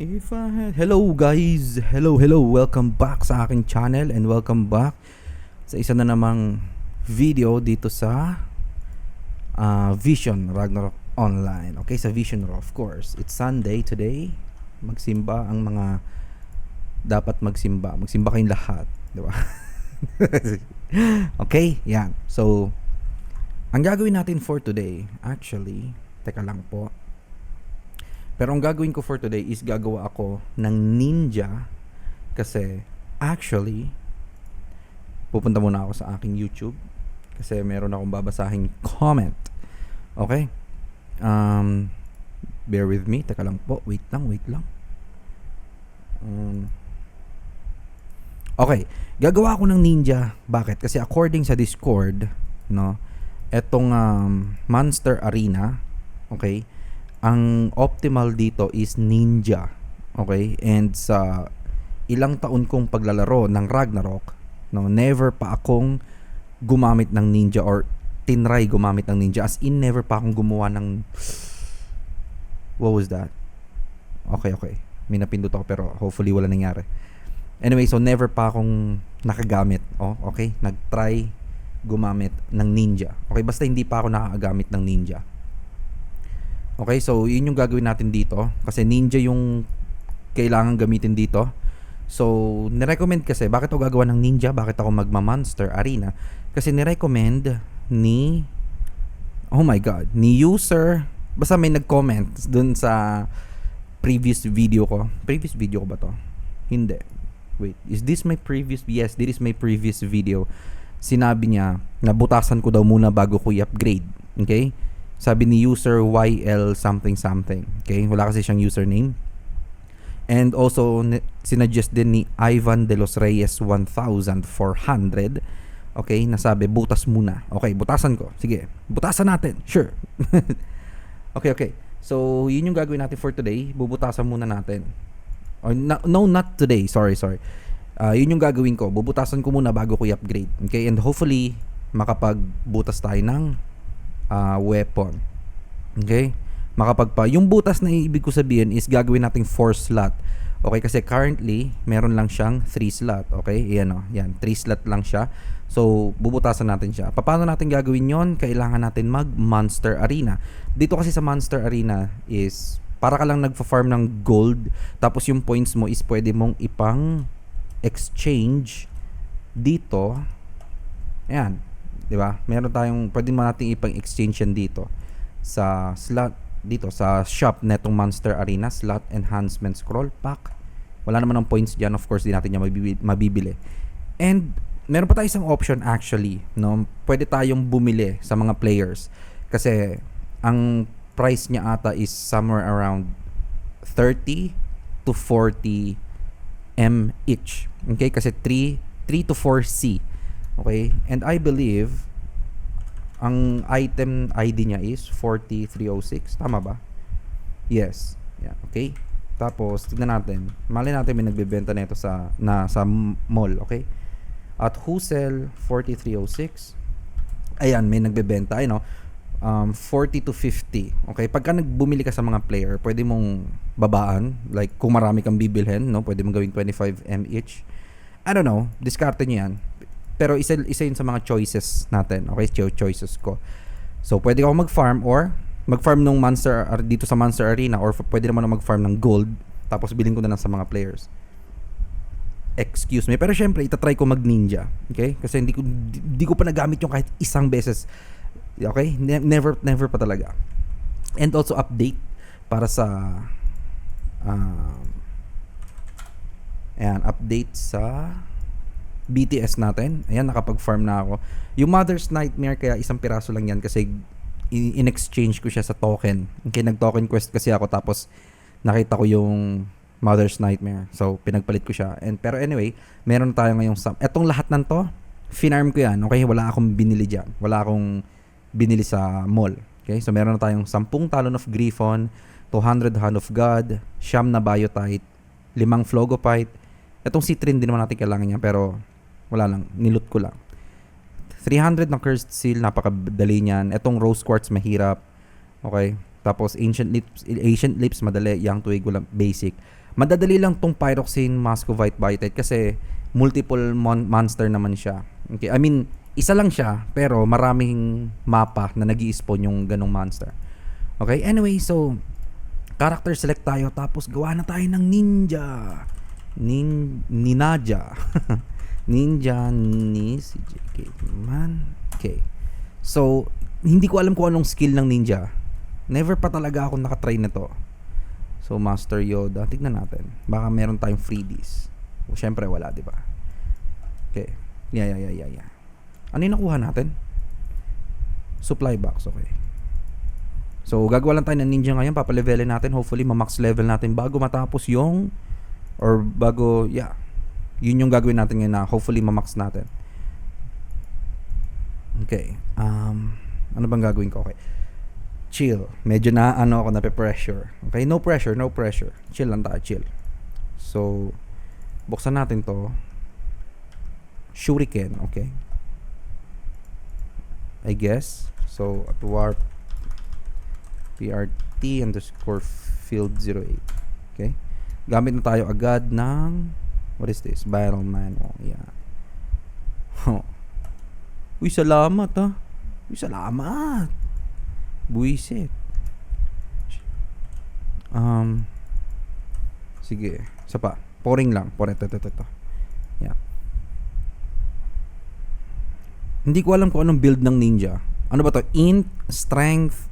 If I had... Hello guys! Hello, hello! Welcome back sa aking channel and welcome back sa isa na namang video dito sa ah, Vision Ragnarok Online. Okay, sa Vision Raw, of course. It's Sunday today. Magsimba ang mga dapat magsimba. Magsimba kayong lahat. Di ba? okay, yan. So, ang gagawin natin for today, actually, teka lang po. Pero ang gagawin ko for today is gagawa ako ng ninja kasi actually pupunta muna ako sa aking YouTube kasi meron akong babasahing comment. Okay? Um, bear with me. Teka lang po. Wait lang, wait lang. Um, okay. Gagawa ako ng ninja. Bakit? Kasi according sa Discord, no, etong um, Monster Arena, okay, ang optimal dito is ninja. Okay? And sa ilang taon kong paglalaro ng Ragnarok, no, never pa akong gumamit ng ninja or tinry gumamit ng ninja. As in, never pa akong gumawa ng... What was that? Okay, okay. May napindot ako pero hopefully wala nangyari. Anyway, so never pa akong nakagamit. Oh, okay? Nag-try gumamit ng ninja. Okay, basta hindi pa ako nakagamit ng ninja. Okay, so yun yung gagawin natin dito. Kasi ninja yung kailangan gamitin dito. So, nirecommend kasi, bakit ako gagawa ng ninja? Bakit ako magma-monster arena? Kasi nirecommend ni, oh my god, ni user, basta may nag-comment dun sa previous video ko. Previous video ko ba to? Hindi. Wait, is this my previous? Yes, this is my previous video. Sinabi niya, nabutasan ko daw muna bago ko i-upgrade. Okay? Sabi ni user YL something something. Okay? Wala kasi siyang username. And also, sinuggest din ni Ivan de los Reyes 1,400. Okay? Nasabi, butas muna. Okay, butasan ko. Sige, butasan natin. Sure. okay, okay. So, yun yung gagawin natin for today. Bubutasan muna natin. Or, no, no, not today. Sorry, sorry. Ah, yun yung gagawin ko. Bubutasan ko muna bago ko i-upgrade. Okay? And hopefully, makapagbutas tayo ng ah, weapon. Okay? Makapagpa. Yung butas na ibig ko sabihin is gagawin nating 4 slot. Okay? Kasi currently, meron lang siyang 3 slot. Okay? Yan o. Yan. 3 slot lang siya. So, bubutasan natin siya. Paano natin gagawin yon? Kailangan natin mag Monster Arena. Dito kasi sa Monster Arena is para ka lang nagfa-farm ng gold tapos yung points mo is pwede mong ipang exchange dito. Ayan. 'Di ba? Meron tayong pwede mo nating ipang exchange yan dito sa slot dito sa shop netong Monster Arena slot enhancement scroll pack. Wala naman ng points diyan, of course, di natin yan mabibili. And meron pa tayong isang option actually, no? Pwede tayong bumili sa mga players kasi ang price niya ata is somewhere around 30 to 40 M each. Okay? Kasi 3 3 to 4 C. Okay? And I believe ang item ID niya is 40306. Tama ba? Yes. Yeah, okay? Tapos, tignan natin. Mali natin may nagbebenta nito sa na sa mall, okay? At Husel 4306. Ayan, may nagbebenta, ay no. Um, 40 to 50. Okay, pagka nagbumili ka sa mga player, pwede mong babaan. Like, kung marami kang bibilhin, no? Pwede mong gawing 25 M each. I don't know, diskarte niyo yan. Pero isa, isa yun sa mga choices natin. Okay, Cho- choices ko. So, pwede ako mag-farm or mag-farm nung monster dito sa Monster Arena or pwede naman ako mag-farm ng gold tapos bilhin ko na lang sa mga players. Excuse me. Pero syempre, itatry ko mag-ninja. Okay? Kasi hindi ko, di, di ko pa nagamit yung kahit isang beses. Okay? Ne- never, never pa talaga. And also update para sa um, ayan, update sa BTS natin. Ayan, nakapag-farm na ako. Yung Mother's Nightmare, kaya isang piraso lang yan kasi in- in-exchange ko siya sa token. Okay, nag-token quest kasi ako tapos nakita ko yung Mother's Nightmare. So, pinagpalit ko siya. And, pero anyway, meron tayo ngayong sum. Etong lahat ng to, finarm ko yan. Okay, wala akong binili dyan. Wala akong binili sa mall. Okay, so meron na tayong 10 Talon of Griffon, 200 Hand of God, siyam na Biotite, limang Flogopite. Etong Citrin din naman natin kailangan niya pero wala lang, nilut ko lang. 300 na Cursed Seal, napakadali niyan. Etong Rose Quartz, mahirap. Okay. Tapos Ancient Lips, Ancient Lips, madali. Young Twig, wala, basic. Madadali lang tong Pyroxene Muscovite Biotite kasi multiple mon- monster naman siya. Okay, I mean, isa lang siya pero maraming mapa na nag spawn yung ganong monster. Okay, anyway, so character select tayo tapos gawa na tayo ng ninja. Nin Ninaja. ninja ni si JK man. Okay. So, hindi ko alam kung anong skill ng ninja. Never pa talaga ako nakatry na to. So, Master Yoda. Tignan natin. Baka meron tayong freebies. O, syempre wala, di ba? Okay. Yeah, yeah, yeah, yeah, yeah. Ano yung nakuha natin? Supply box, okay. So, gagawa lang tayo ng ninja ngayon. Papalevelin natin. Hopefully, ma-max level natin bago matapos yung or bago, yeah. Yun yung gagawin natin ngayon na hopefully ma-max natin. Okay. Um, ano bang gagawin ko? Okay. Chill. Medyo na ano ako na pressure. Okay, no pressure, no pressure. Chill lang tayo, chill. So, buksan natin to. Shuriken, okay. I guess. So, at warp PRT underscore field 08. Okay. Gamit na tayo agad ng what is this? Viral manual. Yeah. Oh. Uy, salamat ah. Uy, salamat. Buisit. Um, sige. Isa pa. Pouring lang. Pouring. Ito, ito, ito. Yeah. Hindi ko alam kung anong build ng ninja. Ano ba to? Int, strength,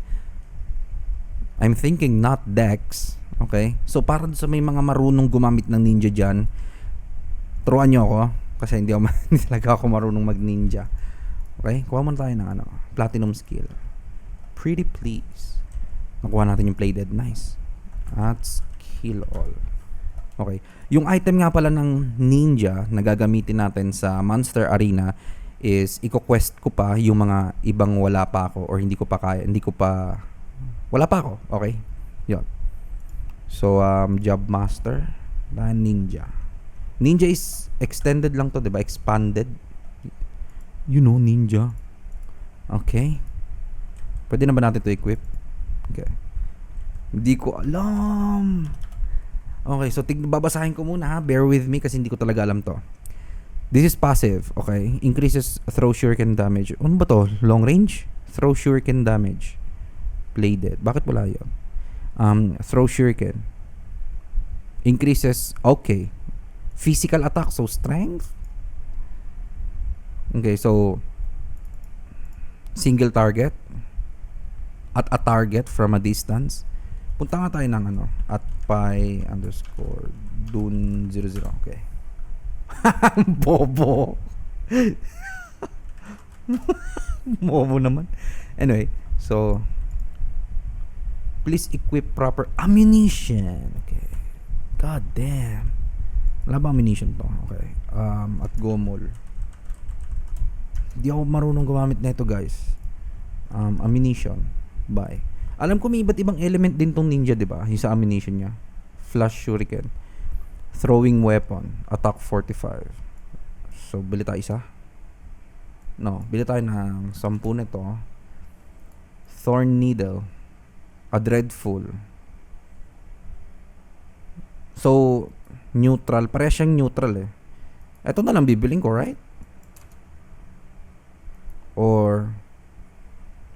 I'm thinking not dex. Okay? So, para sa may mga marunong gumamit ng ninja dyan, turuan nyo ako. Kasi hindi, ako, hindi talaga ako marunong mag-ninja. Okay? Kuha muna tayo ng ano, platinum skill. Pretty please. Nakuha natin yung play dead. Nice. At skill all. Okay. Yung item nga pala ng ninja na gagamitin natin sa Monster Arena is iko-quest ko pa yung mga ibang wala pa ako or hindi ko pa kaya, hindi ko pa wala pa ako. Okay? Yon. So, um, Job Master Ninja. Ninja is extended lang to, di ba? Expanded. You know, Ninja. Okay. Pwede na ba natin to equip? Okay. Hindi ko alam. Okay, so tig babasahin ko muna ha. Bear with me kasi hindi ko talaga alam to. This is passive, okay? Increases throw shuriken damage. Ano ba to? Long range? Throw shuriken damage. Play dead. Bakit wala yun? Um, throw shuriken. Increases, okay. Physical attack, so strength? Okay, so single target at a target from a distance. Punta nga tayo ng ano, at pi underscore dun 00. Okay. Bobo. Bobo naman. Anyway, so please equip proper ammunition. Okay. God damn. Wala ba ammunition to? Okay. Um, at Gomol. Hindi ako marunong gumamit na ito, guys. Um, ammunition. Bye. Alam ko may iba't ibang element din tong ninja, di ba? Yung sa ammunition niya. Flash shuriken. Throwing weapon. Attack 45. So, bili tayo isa. No, bili tayo ng 10 nito. Thorn needle. A dreadful. So, neutral. Pareha siyang neutral eh. Ito na lang bibiling ko, right? Or,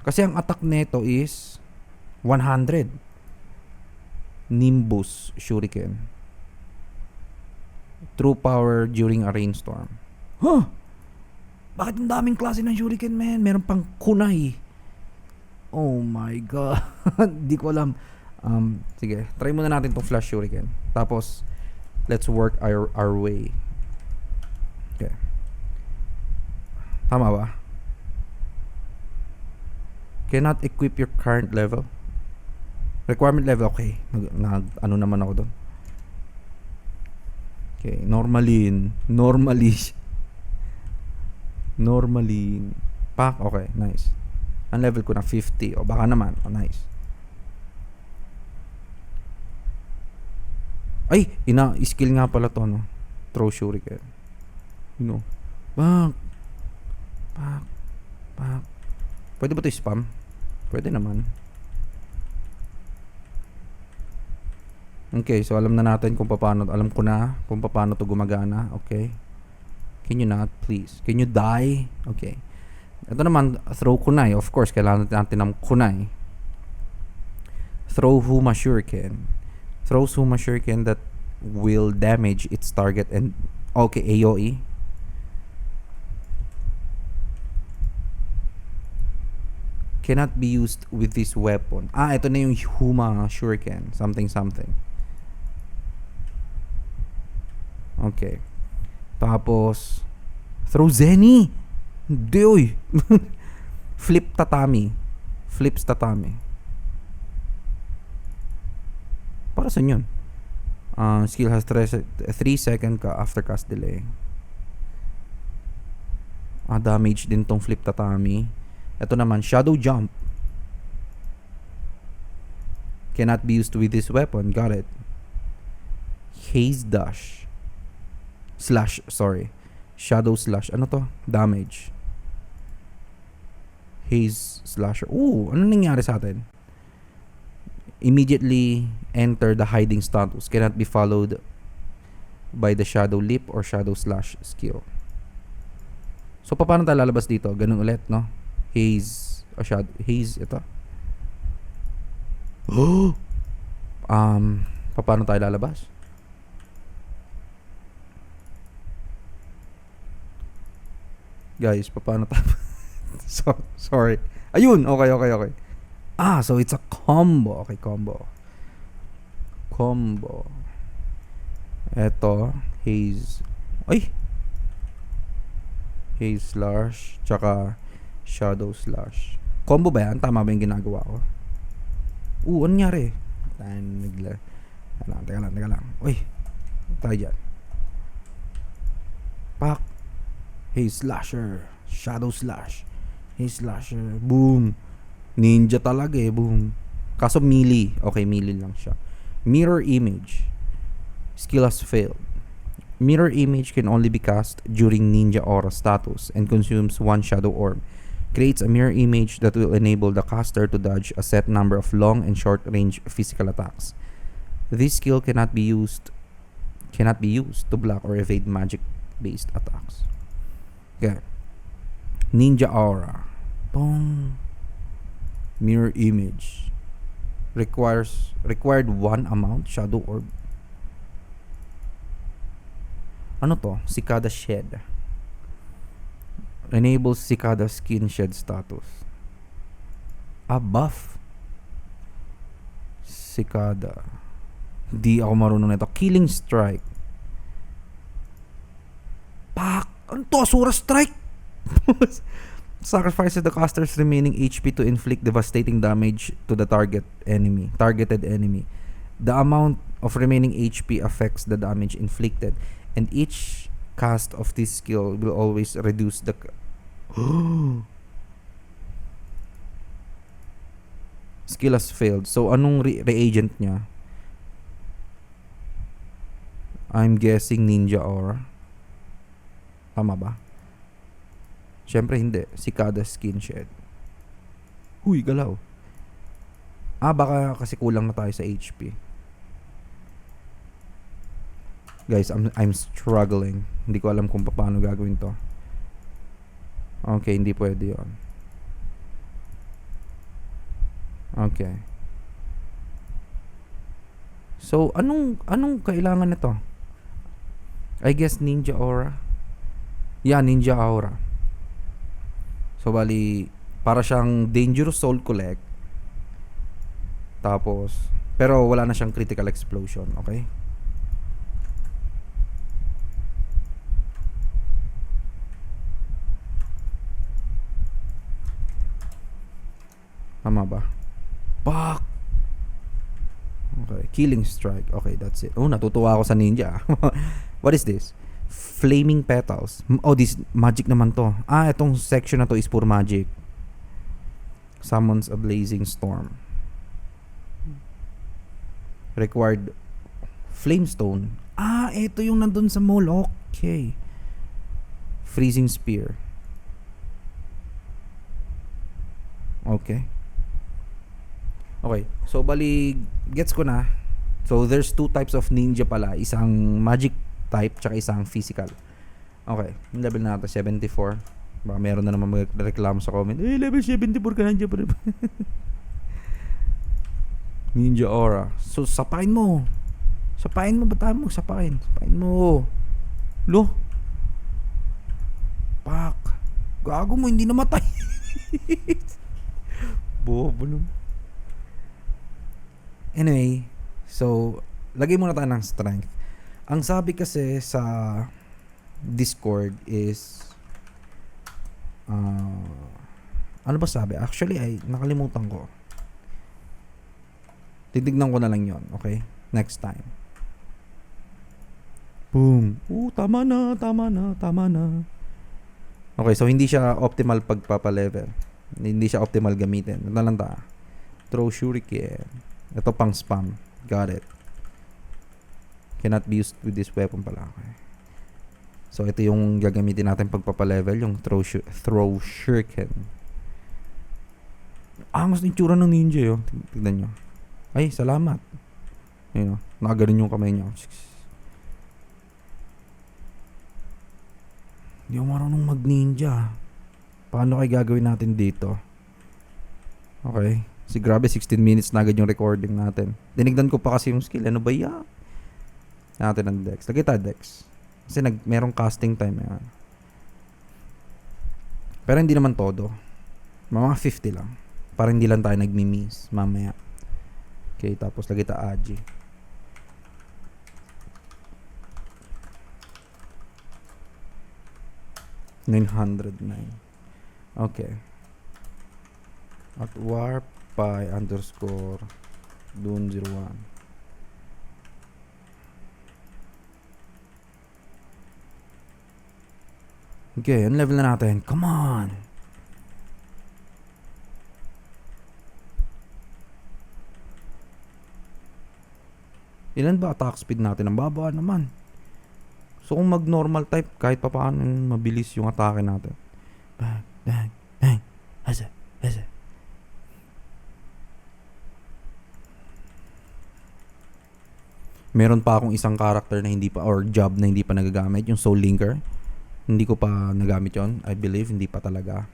kasi ang attack nito is 100. Nimbus Shuriken. True power during a rainstorm. Huh? Bakit ang daming klase ng Shuriken, man? Meron pang kunay. Oh my God. Di ko alam. Um, sige, try muna natin tong flash shuriken. Tapos, let's work our, our way. Okay. Tama ba? Cannot equip your current level. Requirement level, okay. Nag, nag ano naman ako doon. Okay, normalin. Normally. Normalin. Pack, okay, nice. Ang level ko na 50. O baka naman, oh, nice. Ay, ina, skill nga pala to, no? Throw shuriken. You know. Pak. Pak. Pak. Pwede ba to spam? Pwede naman. Okay, so alam na natin kung paano, alam ko na kung paano to gumagana. Okay. Can you not, please? Can you die? Okay. Ito naman, throw kunai. Of course, kailangan natin ng kunai. Throw Huma Shuriken. Throw Huma Shuriken that will damage its target and... Okay, AoE. Cannot be used with this weapon. Ah, ito na yung Huma Shuriken. Something, something. Okay. Tapos, throw Zenny. Hindi. Flip tatami. Flips tatami. Para sa yun? Uh, skill has 3 second ka after cast delay. Ah, damage din tong flip tatami. Ito naman, shadow jump. Cannot be used with this weapon. Got it. Haze dash. Slash, sorry. Shadow slash. Ano to? Damage. Haze slasher. Ooh, ano nangyari sa atin? Immediately enter the hiding status. Cannot be followed by the shadow leap or shadow slash skill. So, paano tayo lalabas dito? Ganun ulit, no? Haze. O shadow. Haze, ito. um, paano tayo lalabas? Guys, paano tayo? so, sorry. Ayun, okay, okay, okay. Ah, so it's a combo. Okay, combo. Combo. Eto, haze. Ay! Haze slash, tsaka shadow slash. Combo ba yan? Tama ba yung ginagawa ko? Oo, ano nangyari? Tan, nagla. Teka lang, teka lang, teka lang. Uy, tayo dyan. Pak. Haze slasher. Shadow slash. Haze slasher. Boom. Ninja talaga eh. Boom. Kaso melee. Okay, melee lang siya. Mirror image. Skill has failed. Mirror image can only be cast during ninja aura status and consumes one shadow orb. Creates a mirror image that will enable the caster to dodge a set number of long and short range physical attacks. This skill cannot be used cannot be used to block or evade magic based attacks. Okay. Ninja aura. Boom. Mirror image. Requires required one amount shadow orb. Ano to? Cicada shed. Enables cicada skin shed status. Ah, buff. Cicada. Di ako marunong nito. Killing strike. Pak! Ano to? Asura strike! Sacrifices the caster's remaining HP to inflict devastating damage to the target enemy, targeted enemy. The amount of remaining HP affects the damage inflicted, and each cast of this skill will always reduce the. skill has failed. So, anong re- reagent niya? I'm guessing Ninja Aura. Tama ba? Siyempre hindi. Cicada Skin Shed. Huy, galaw. Ah, baka kasi kulang na tayo sa HP. Guys, I'm, I'm struggling. Hindi ko alam kung paano gagawin to. Okay, hindi pwede yon. Okay. So, anong anong kailangan nito? I guess Ninja Aura. Yeah, Ninja Aura. So, bali, para siyang Dangerous Soul Collect. Tapos, pero wala na siyang Critical Explosion, okay? Tama ba? Fuck! Okay, Killing Strike. Okay, that's it. Oh, natutuwa ako sa ninja. What is this? Flaming Petals. Oh, this magic naman to. Ah, itong section na to is pure magic. Summons a Blazing Storm. Required Flamestone. Ah, ito yung nandun sa mall. Okay. Freezing Spear. Okay. Okay. So, bali, gets ko na. So, there's two types of ninja pala. Isang magic type, tsaka isang physical. Okay, yung level natin, 74. Baka meron na naman magreklamo sa comment. Eh, level 74 ka nandiyan pa. Ninja Aura. So, sapain mo. Sapain mo, ba't mo? Sapain. Sapain mo. Lo. Pak. Gago mo, hindi namatay. Bobo naman. Anyway, so, lagay muna tayo ng strength. Ang sabi kasi sa Discord is ah, ano ba sabi? Actually, ay nakalimutan ko. Titignan ko na lang yon okay? Next time. Boom. Oo, tama na, tama na, tama na. Okay, so hindi siya optimal pagpapa-level. Hindi siya optimal gamitin. Ito na lang ta. Throw shuriken. Ito pang spam. Got it. Cannot be used with this weapon pala. Okay. So, ito yung gagamitin natin pagpapa-level. Yung throw, shu- throw shuriken. Angas ng tsura ng ninja yun. Tignan nyo. Ay, salamat. Yun o. Nakaganon yung kamay niya. Hindi ako marunong mag-ninja. Paano kaya gagawin natin dito? Okay. Si grabe, 16 minutes na agad yung recording natin. Dinigdan ko pa kasi yung skill. Ano ba yan? Natin ang Dex. Lagay tayo Dex. Kasi nag, merong casting time. Yan. Pero hindi naman todo. Mga 50 lang. Para hindi lang tayo nagmi-miss mamaya. Okay, tapos lagay ta Aji. Nine. Okay. At warp pi underscore dun zero one. Okay, ang level na natin. Come on! Ilan ba attack speed natin? Ang baba naman. So kung mag normal type, kahit pa paano mabilis yung atake natin. Bang, bang, bang. Hasa, hasa. Meron pa akong isang character na hindi pa, or job na hindi pa nagagamit, yung Soul Linker. Hindi ko pa nagamit yon I believe, hindi pa talaga.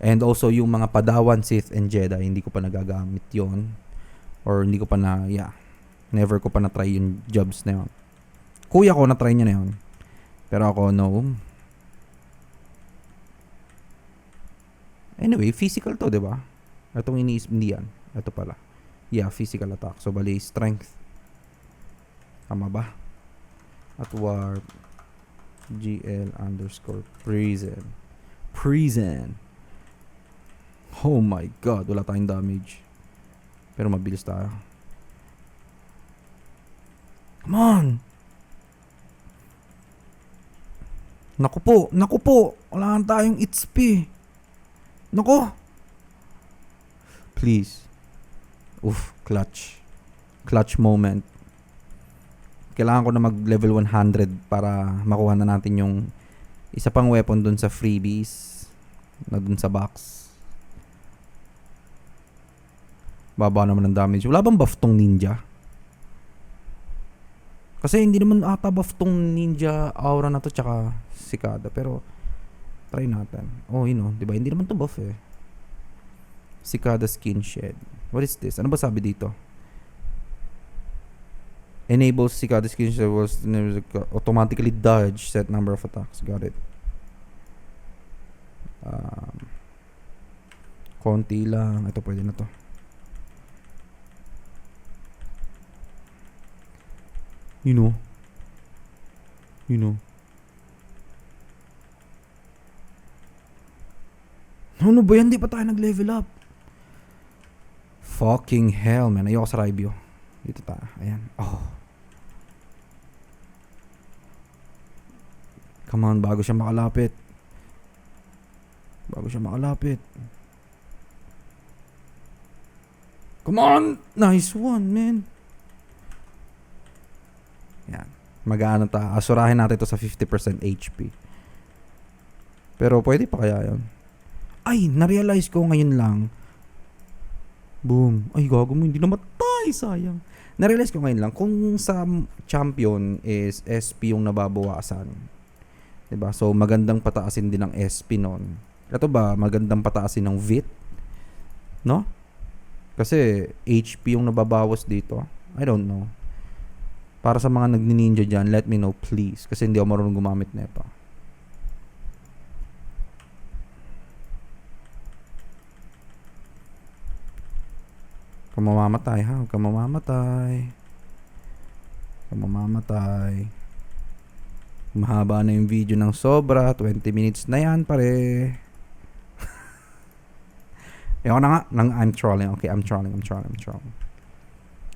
And also, yung mga Padawan, Sith, and Jedi, hindi ko pa nagagamit yon Or hindi ko pa na, yeah, Never ko pa na-try yung jobs na yun. Kuya ko na-try niya na yun. Pero ako, no. Anyway, physical to, di ba? Itong iniisip, hindi yan. Ito pala. Yeah, physical attack. So, bali, strength. Tama ba? At warp. GL underscore prison. Prison. Oh my god, wala tayong damage. Pero mabilis tayo. Come on! Naku po, naku po. Wala nga tayong XP. Naku. Please. Oof, clutch. Clutch moment. Kailangan ko na mag level 100 para makuha na natin yung isa pang weapon dun sa freebies na dun sa box. Baba naman ng damage. Wala bang buff tong ninja? Kasi hindi naman ata buff tong ninja aura na to tsaka sikada. Pero, try natin. Oh, yun know, di ba? Hindi naman to buff eh. Sikada skin shed. What is this? Ano ba sabi dito? Enables Sikada skin shed was automatically dodge set number of attacks. Got it. Um, konti lang. Ito pwede na to. You know. You know. Ano ba yan? Di pa tayo nag-level up. Fucking hell, man. Ayoko sa Raibio. Dito tayo. Ayan. Oh. Come on, bago siya makalapit. Bago siya makalapit. Come on! Nice one, man. Yan. Mag-ano ta. Asurahin natin ito sa 50% HP. Pero pwede pa kaya yon Ay, na-realize ko ngayon lang. Boom. Ay, gago mo. Hindi namatay. Sayang. narealize ko ngayon lang, kung sa champion is SP yung nababawasan, 'di ba So, magandang pataasin din ng SP nun. Ito ba, magandang pataasin ng VIT? No? Kasi HP yung nababawas dito. I don't know. Para sa mga nagni-ninja dyan, let me know please. Kasi hindi ako marunong gumamit nito. Kung mamamatay ha, huwag kang mamamatay. Huwag kang mamamatay. Mahaba na yung video ng sobra, 20 minutes na yan pare. Ayoko na nga, nang I'm trolling. Okay, I'm trolling, I'm trolling, I'm trolling.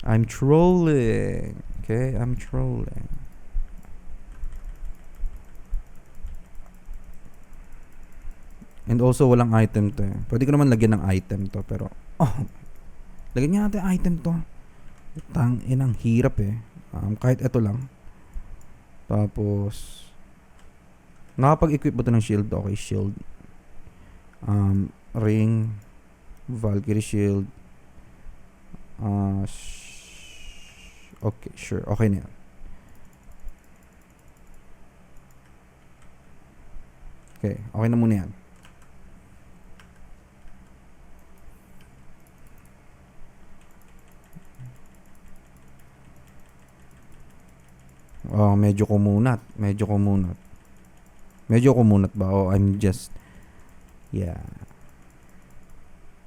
I'm trolling. Okay, I'm trolling. And also, walang item to eh. Pwede ko naman lagyan ng item to, pero... Oh, lagyan niya natin item to. Tang inang hirap eh. Um, kahit ito lang. Tapos... Nakapag-equip ba to ng shield? Okay, shield. Um, ring. Valkyrie shield. Uh, okay, sure. Okay na yan. Okay, okay na muna yan. Oh, medyo kumunat. Medyo kumunat. Medyo kumunat ba? Oh, I'm just... Yeah.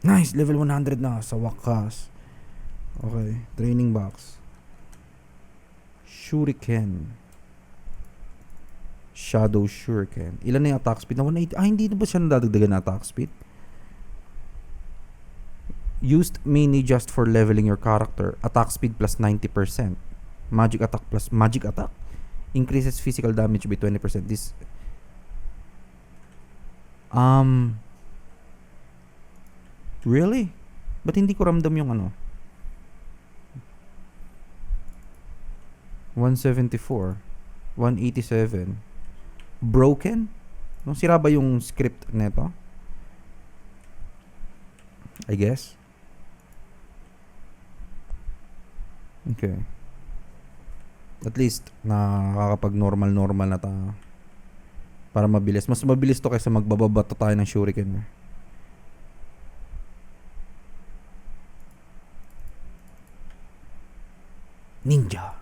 Nice! Level 100 na sa wakas. Okay. Training box. Shuriken. Shadow Shuriken. Ilan na yung attack speed? Na 180. Ah, hindi na ba siya nadadagdagan na attack speed? Used mainly just for leveling your character. Attack speed plus 90%. Magic attack plus magic attack. Increases physical damage by 20%. This... Um... Really? Ba't hindi ko ramdam yung ano? 174. 187. Broken? Nung sira ba yung script neto? I guess. Okay. At least, nakakapag normal-normal na tayo. Para mabilis. Mas mabilis to kaysa magbababato tayo ng shuriken. Ninja.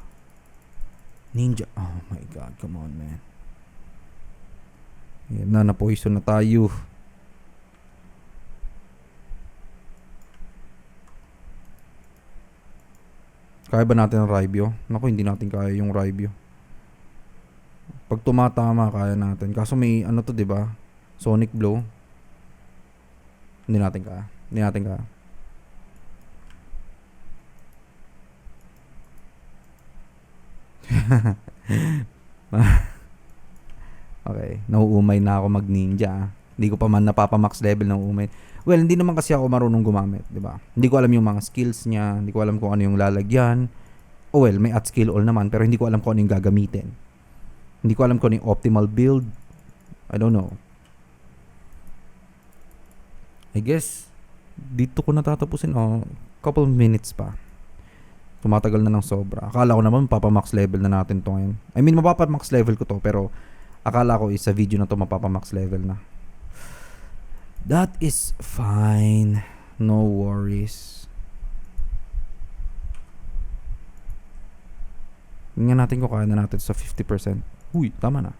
Ninja. Oh my god, come on, man. Yan na, na-poison na tayo. Kaya ba natin ang Raibyo? Naku, hindi natin kaya yung Raibyo. Pag tumatama, kaya natin. Kaso may, ano to, di ba? Sonic Blow. Hindi natin kaya. Hindi natin kaya. okay, nauumay na ako mag ninja. Hindi ko pa man napapamax level ng umay. Well, hindi naman kasi ako marunong gumamit, 'di ba? Hindi ko alam yung mga skills niya, hindi ko alam kung ano yung lalagyan. Oh well, may at skill all naman, pero hindi ko alam kung ano yung gagamitin. Hindi ko alam kung ano yung optimal build. I don't know. I guess dito ko natatapusin oh, couple minutes pa. Tumatagal na ng sobra. Akala ko naman mapapamax level na natin to ngayon. I mean, mapapamax level ko to, pero akala ko is sa video na to mapapamax level na. That is fine. No worries. Tingnan natin kung kaya na natin sa 50%. Uy, tama na.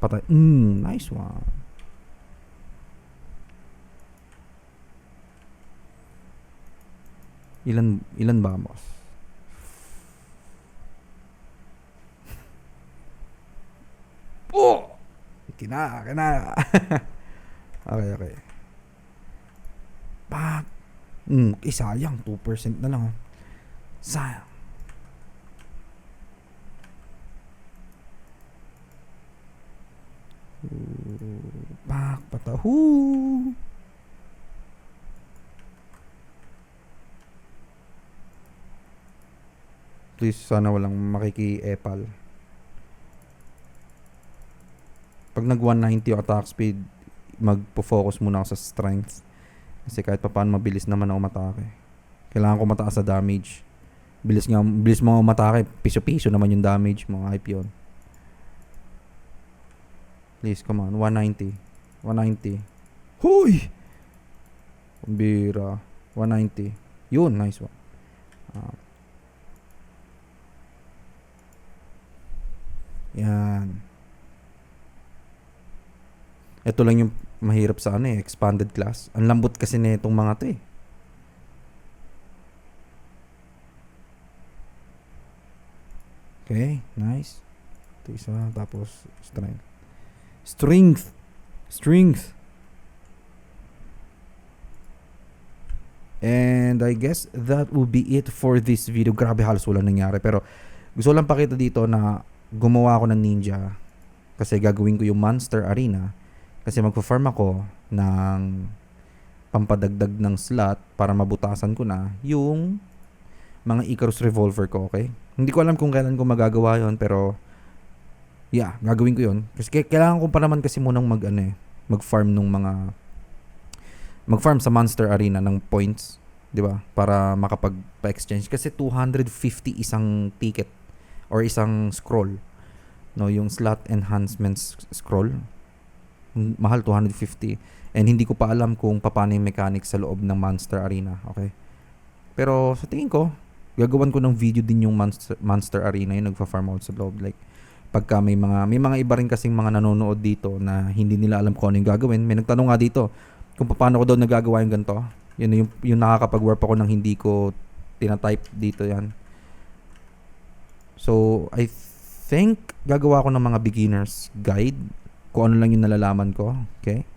Patay. Mm, nice one. Ilan ilan ba, boss? Oh! Kina, kina. okay, okay. Pak. Mm, eh, sayang. 2% na lang. oh. Sayang. Pak, patahu. Please, sana walang makiki-epal. Pag nag 190 yung attack speed, magpo-focus muna ako sa strength. Kasi kahit pa paano mabilis naman ako matake. Kailangan ko mataas sa damage. Bilis nga, bilis mo matake. Piso-piso naman yung damage mo. Hype yun. Please, come on. 190. 190. Huy! Pambira. 190. Yun, nice one. Ah. yan. Ito lang yung mahirap sa ano eh, expanded class. Ang lambot kasi na itong mga to eh. Okay, nice. Ito isa, tapos strength. Strength! Strength! And I guess that will be it for this video. Grabe halos wala nangyari. Pero gusto lang pakita dito na gumawa ako ng ninja. Kasi gagawin ko yung Monster Arena. Kasi magpa-farm ako ng pampadagdag ng slot para mabutasan ko na yung mga Icarus Revolver ko, okay? Hindi ko alam kung kailan ko magagawa yon pero yeah, gagawin ko yon Kasi kailangan ko pa naman kasi munang mag, ano eh, mag-farm nung mga mag-farm sa Monster Arena ng points, 'di ba? Para makapag-exchange kasi 250 isang ticket or isang scroll. No, yung slot enhancements scroll. Mahal 250 and hindi ko pa alam kung paano yung mechanics sa loob ng Monster Arena, okay? Pero sa tingin ko, gagawan ko ng video din yung Monster, Monster Arena yung nagfa-farm out sa loob like pagka may mga may mga iba rin kasing mga nanonood dito na hindi nila alam kung ano yung gagawin. May nagtanong nga dito kung paano ko daw nagagawa yung ganito. Yun yung, yung nakakapag-warp ako nang hindi ko tinatype dito yan. So, I think gagawa ko ng mga beginner's guide kung ano lang yung nalalaman ko. Okay?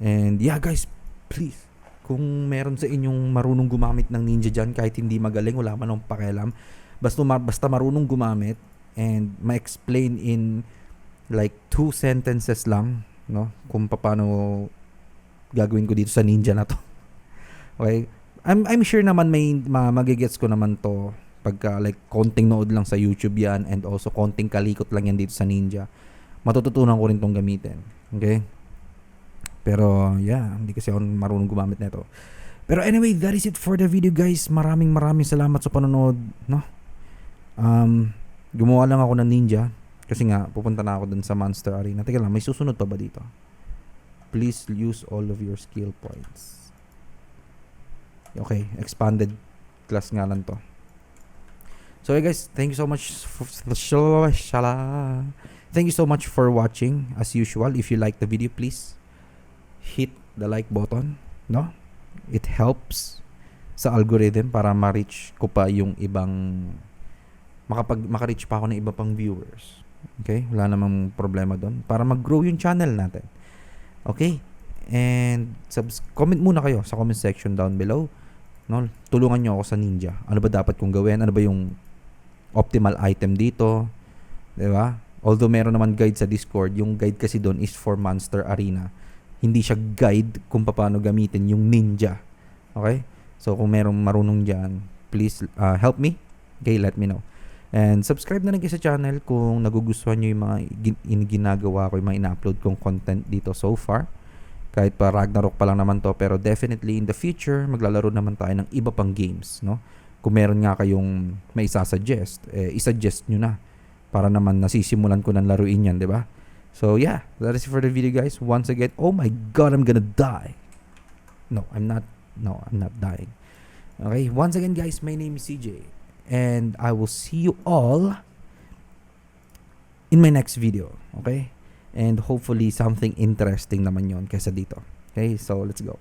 And yeah guys, please, kung meron sa inyong marunong gumamit ng ninja dyan, kahit hindi magaling, wala man akong pakialam, basta, basta marunong gumamit and ma-explain in like two sentences lang, no? Kung paano gagawin ko dito sa ninja na to. okay? I'm, I'm sure naman may ma- magigets ko naman to pagka like konting nood lang sa YouTube yan and also konting kalikot lang yan dito sa ninja. Matututunan ko rin tong gamitin. Okay? Pero yeah, hindi kasi ako marunong gumamit nito. Pero anyway, that is it for the video guys. Maraming maraming salamat sa panonood, no? Um, gumawa lang ako ng ninja kasi nga pupunta na ako dun sa Monster Arena. Teka lang, may susunod pa ba dito? Please use all of your skill points. Okay, expanded class nga lang to. So hey guys, thank you so much for. Thank you so much for watching. As usual, if you like the video, please hit the like button, no? It helps sa algorithm para ma-reach ko pa yung ibang makapag maka-reach pa ako ng iba pang viewers. Okay? Wala namang problema doon para mag-grow yung channel natin. Okay? And subs- comment muna kayo sa comment section down below. No? Tulungan niyo ako sa Ninja. Ano ba dapat kong gawin? Ano ba yung optimal item dito? 'Di ba? Although meron naman guide sa Discord, yung guide kasi doon is for Monster Arena hindi siya guide kung paano gamitin yung ninja. Okay? So, kung merong marunong dyan, please uh, help me. Okay, let me know. And subscribe na rin kayo sa channel kung nagugustuhan nyo yung mga gin- ginagawa ko, yung mga ina-upload kong content dito so far. Kahit pa Ragnarok pa lang naman to, pero definitely in the future, maglalaro naman tayo ng iba pang games, no? Kung meron nga kayong may isa-suggest, eh, isa-suggest nyo na para naman nasisimulan ko ng laruin yan, di ba? So yeah, that is it for the video guys. Once again, oh my god, I'm gonna die. No, I'm not. No, I'm not dying. Okay, once again guys, my name is CJ. And I will see you all in my next video. Okay? And hopefully something interesting naman yon kaysa dito. Okay, so let's go.